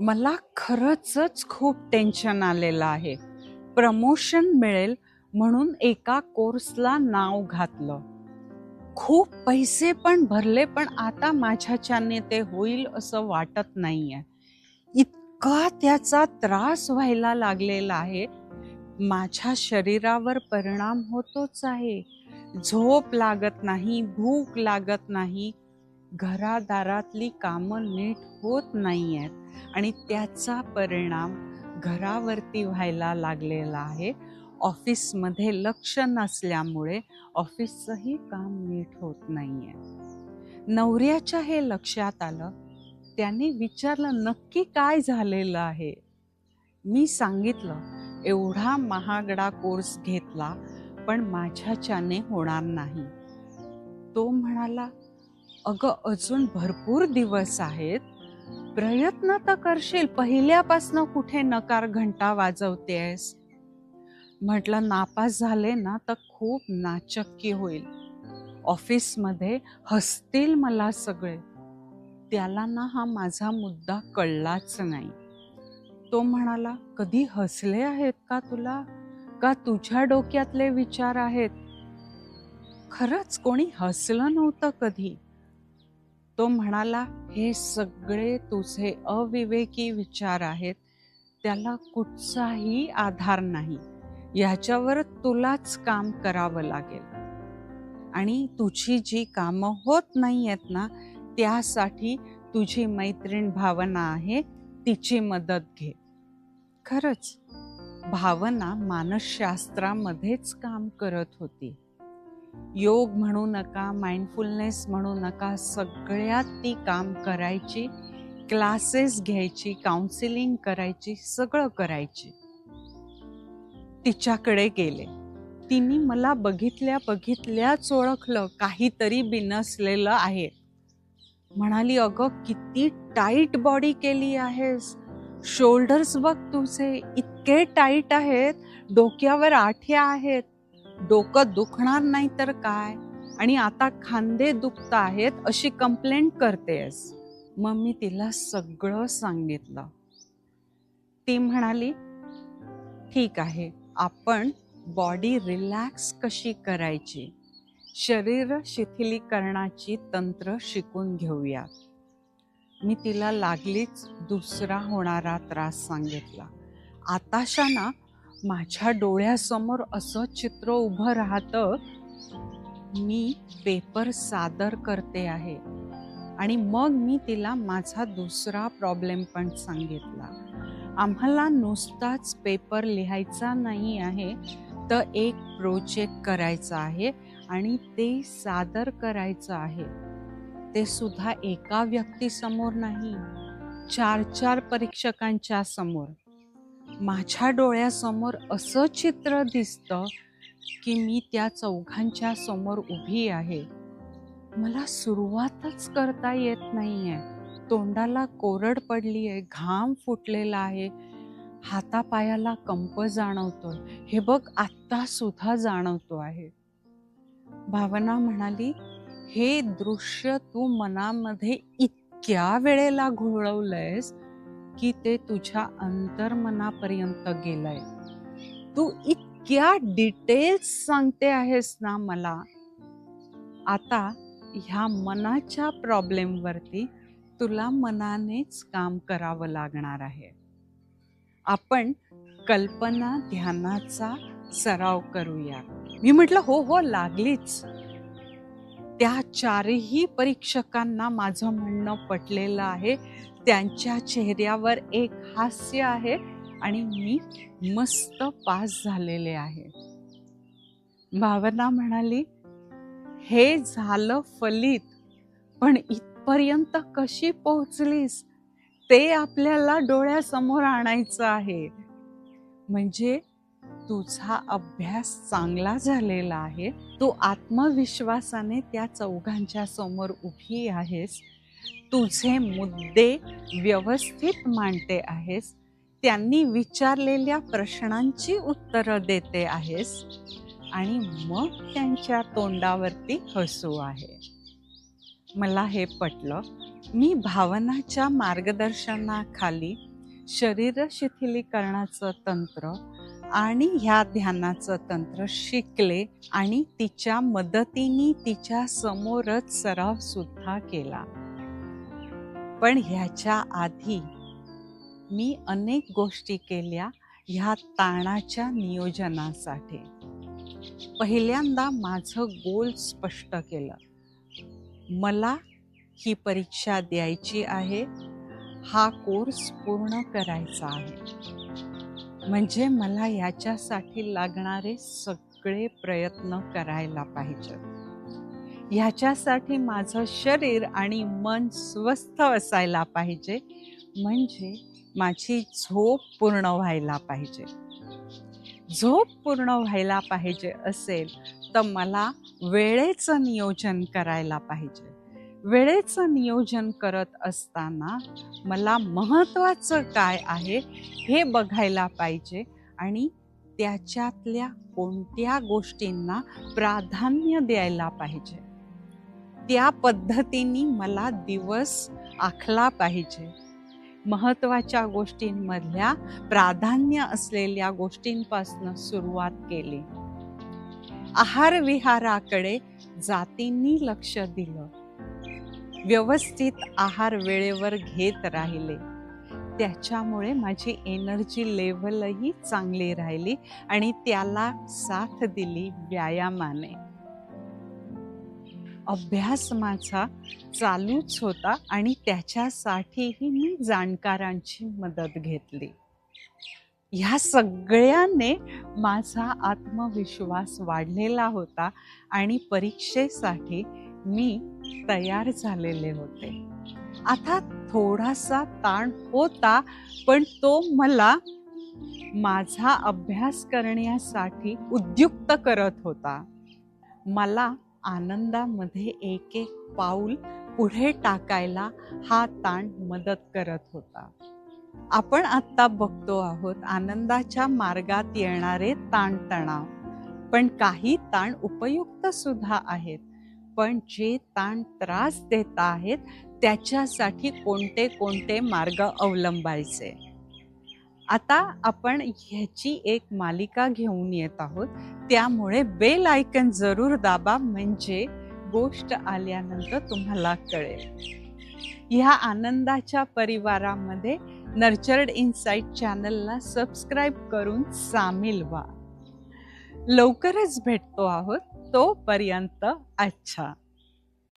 मला खरंच खूप टेन्शन आलेलं आहे. प्रमोशन मिळेल म्हणून एका कोर्सला नाव घातलं. खूप पैसे पण भरले पण आता माझ्याच्याने ते होईल असं वाटत नाहीये. इतका त्याचा त्रास व्हायला लागलेला आहे. माझ्या शरीरावर परिणाम होतोच आहे. झोप लागत नाही भूक लागत नाही. घरादारातली कामं नीट होत नाही आहेत आणि त्याचा परिणाम घरावरती व्हायला लागलेला आहे. ऑफिसमध्ये लक्ष नसल्यामुळे ऑफिसचंही काम नीट होत नाही आहे नवऱ्याच्या हे लक्षात आलं त्याने विचारलं नक्की काय झालेलं आहे? मी सांगितलं एवढा महागडा कोर्स घेतला पण माझ्याच्याने होणार नाही. तो म्हणाला अगं अजून भरपूर दिवस आहेत. प्रयत्न तर करशील पहिल्यापासनं कुठे नकार घंटा वाजवतेस? म्हटलं नापास झाले ना तर खूप नाचक्की होईल. ऑफिसमध्ये हसतील मला सगळे. त्याला ना हा माझा मुद्दा कळलाच नाही. तो म्हणाला कधी हसले आहेत का तुला? का तुझ्या डोक्यातले विचार आहेत? खरंच कोणी हसलं नव्हतं कधी. तो म्हणाला हे सगळे तुझे अविवेकी विचार आहेत. त्याला कुठचाही आधार नाही. ह्याच्यावर तुलाच काम करावं लागेल. आणि तुझी जी कामं होत नाही आहेत ना त्यासाठी तुझी मैत्रीण भावना आहे तिची मदत घे. खरंच भावना मानसशास्त्रामध्येच काम करत होती. योग म्हणू नका माइंडफुलनेस म्हणू नका सगळ्यात ती काम करायची क्लासेस घ्यायची काउन्सिलिंग करायची सगळं करायची. तिच्याकडे गेले. तिने मला बघितल्या बघितल्याच ओळखलं काहीतरी बिनसलेलं आहे. म्हणाली अगं किती टाईट बॉडी केली आहेस. शोल्डर्स बघ तुझे इतके टाईट आहेत. डोक्यावर आठ्या आहेत. डोकं दुखणार नाही तर काय? आणि आता खांदे दुखत आहेत अशी कंप्लेंट करतेस मग मी तिला सगळं सांगितलं. ती म्हणाली ठीक आहे आपण बॉडी रिलॅक्स कशी करायची? शरीर शिथिलीकरणाची तंत्र शिकून घेऊया मी तिला लागलीच दुसरा होणारा त्रास सांगितला. आताशा ना माझ्या डोळ्यासमोर असं चित्र उभं राहतं मी पेपर सादर करते आहे. आणि मग मी तिला माझा दुसरा प्रॉब्लेम पण सांगितला. आम्हाला नुसताच पेपर लिहायचा नाही आहे तर एक प्रोजेक्ट करायचा आहे आणि ते सादर करायचं आहे. ते सुद्धा एका व्यक्तीसमोर नाही चार चार परीक्षकांच्या समोर. माझ्या डोळ्यासमोर असं चित्र दिसतं की मी त्या चौघांच्या समोर उभी आहे. मला सुरुवातच करता येत नाहीये. तोंडाला कोरड पडली आहे घाम फुटलेला आहे. हातापायाला कंप जाणवतोय. हे बघ आत्ता सुद्धा जाणवतो आहे. भावना म्हणाली हे दृश्य तू मनामध्ये इतक्या वेळेला घोळवलंयस? की ते तुझ्या अंतर्मनापर्यंत गेलंय. तू इतक्या डिटेल्स सांगते आहेस ना मला. आता ह्या मनाच्या प्रॉब्लेमवरती तुला मनानेच काम करावं लागणार आहे. आपण कल्पना ध्यानाचा सराव करूया. मी म्हटलं हो हो लागलीच. त्या चारही परीक्षकांना माझं म्हणणं पटलेलं आहे. त्यांच्या चेहऱ्यावर एक हास्य आहे आणि मी मस्त पास झालेले आहे. भावना म्हणाली हे झालं फलित पण इथपर्यंत कशी पोहोचलीस? ते आपल्याला डोळ्यासमोर आणायचं आहे. म्हणजे तुझा अभ्यास चांगला झालेला आहे तू आत्मविश्वासाने त्या चौघांच्या समोर उभी आहेस तुझे मुद्दे व्यवस्थित मांडते आहेस त्यांनी विचारलेल्या प्रश्नांची उत्तरं देते आहेस आणि मग त्यांच्या तोंडावरती हसू आहे. मला हे पटलं. मी भावनाच्या मार्गदर्शनाखाली शरीर शिथिलीकरणाचं तंत्र आणि ह्या ध्यानाचं तंत्र शिकले आणि तिच्या मदतीने तिच्या समोरच सराव सुद्धा केला. पण ह्याच्या आधी मी अनेक गोष्टी केल्या ह्या ताणाच्या नियोजनासाठी. पहिल्यांदा माझं गोल स्पष्ट केलं. मला ही परीक्षा द्यायची आहे. हा कोर्स पूर्ण करायचा आहे. म्हणजे मला याच्यासाठी लागणारे सगळे प्रयत्न करायला पाहिजे ह्याच्यासाठी माझं शरीर आणि मन स्वस्थ असायला पाहिजे. म्हणजे माझी झोप पूर्ण व्हायला पाहिजे. झोप पूर्ण व्हायला पाहिजे असेल तर मला वेळेचं नियोजन करायला पाहिजे. वेळेचं नियोजन करत असताना मला महत्त्वाचं काय आहे हे बघायला पाहिजे आणि त्याच्यातल्या कोणत्या गोष्टींना प्राधान्य द्यायला पाहिजे. त्या पद्धतीने मला दिवस आखला पाहिजे. महत्त्वाच्या गोष्टींमधल्या प्राधान्य असलेल्या गोष्टींपासून सुरुवात केली. आहारविहाराकडे जातींनी लक्ष दिलं. व्यवस्थित आहार वेळेवर घेत राहिले. त्याच्यामुळे माझी एनर्जी लेवलही चांगली राहिली आणि त्याला साथ दिली व्यायामाने. अभ्यास माझा चालूच होता आणि त्याच्यासाठीही मी जाणकारांची मदत घेतली. ह्या सगळ्याने माझा आत्मविश्वास वाढलेला होता आणि परीक्षेसाठी मी तयार झालेले होते. आता थोडासा ताण होता पण तो मला माझा अभ्यास करण्यासाठी उद्युक्त करत होता. मला आनंदामध्ये एक एक पाऊल पुढे टाकायला हा ताण मदत करत होता. आपण आत्ता बघतो आहोत आनंदाच्या मार्गात येणारे ताणतणाव. पण काही ताण उपयुक्त सुद्धा आहेत. पण जे ताण त्रास देत आहेत त्याच्यासाठी कोणते कोणते मार्ग अवलंबायचे? आता आपण ह्याची एक मालिका घेऊन येत आहोत. त्यामुळे बेल आयकन जरूर दाबा म्हणजे गोष्ट आल्यानंतर तुम्हाला कळेल. ह्या आनंदाच्या परिवारामध्ये नर्चर्ड इनसाइट चॅनलला सबस्क्राईब करून सामील व्हा. लवकरच भेटतो आहोत. तोपर्यंत अच्छा.